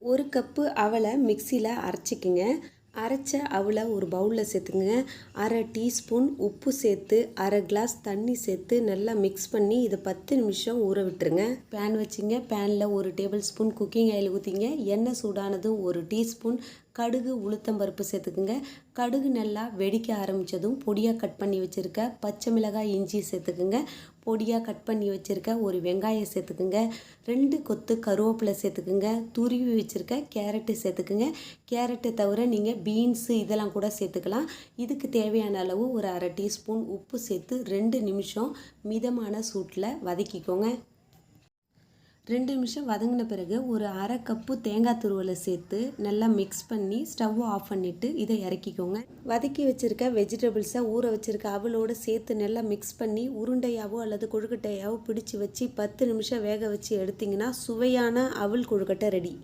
ஒரு கப்பு அவலை மிக்சியில் அரைச்சிக்கங்க. அரைச்ச அவலை ஒரு பவுலில் சேர்த்துக்குங்க. அரை டீஸ்பூன் உப்பு சேர்த்து அரை கிளாஸ் தண்ணி சேர்த்து நல்லா மிக்ஸ் பண்ணி இதை பத்து நிமிஷம் ஊற விட்டுருங்க. பேன் வச்சுங்க. பேனில் ஒரு டேபிள் ஸ்பூன் குக்கிங் ஆயில் ஊற்றிங்க எண்ணெய் சூடானதும் ஒரு டீஸ்பூன் கடுகு உளுத்தம்பருப்பு சேர்த்துக்குங்க. கடுகு நல்லா வெடிக்க ஆரம்பித்ததும் பொடியாக கட் பண்ணி வச்சுருக்க பச்சை மிளகாய் இஞ்சி சேர்த்துக்குங்க. பொடியாக கட் பண்ணி வச்சுருக்க ஒரு வெங்காயம் சேர்த்துக்குங்க. ரெண்டு கொத்து கருவேப்பிலை சேர்த்துக்குங்க. துருவி வச்சுருக்க கேரட்டு சேர்த்துக்குங்க. கேரட்டை தவிர நீங்கள் பீன்ஸு இதெல்லாம் கூட சேர்த்துக்கலாம். இதுக்கு தேவையான அளவு ஒரு அரை டீஸ்பூன் உப்பு சேர்த்து ரெண்டு நிமிஷம் மிதமான சூட்டில் வதக்கிக்கோங்க. ரெண்டு நிமிஷம் வதங்கின பிறகு ஒரு அரை கப்பு தேங்காய் துருவலை சேர்த்து நல்லா மிக்ஸ் பண்ணி ஸ்டவ் ஆஃப் பண்ணிவிட்டு இதை இறக்கிக்கோங்க. வதக்கி வச்சுருக்க வெஜிடபிள்ஸை ஊற வச்சுருக்க அவளோடு சேர்த்து நல்லா மிக்ஸ் பண்ணி உருண்டையாவோ அல்லது கொழுக்கட்டையாவோ பிடிச்சி வச்சு பத்து நிமிஷம் வேக வச்சு எடுத்திங்கன்னா சுவையான அவல் கொழுக்கட்டை ரெடி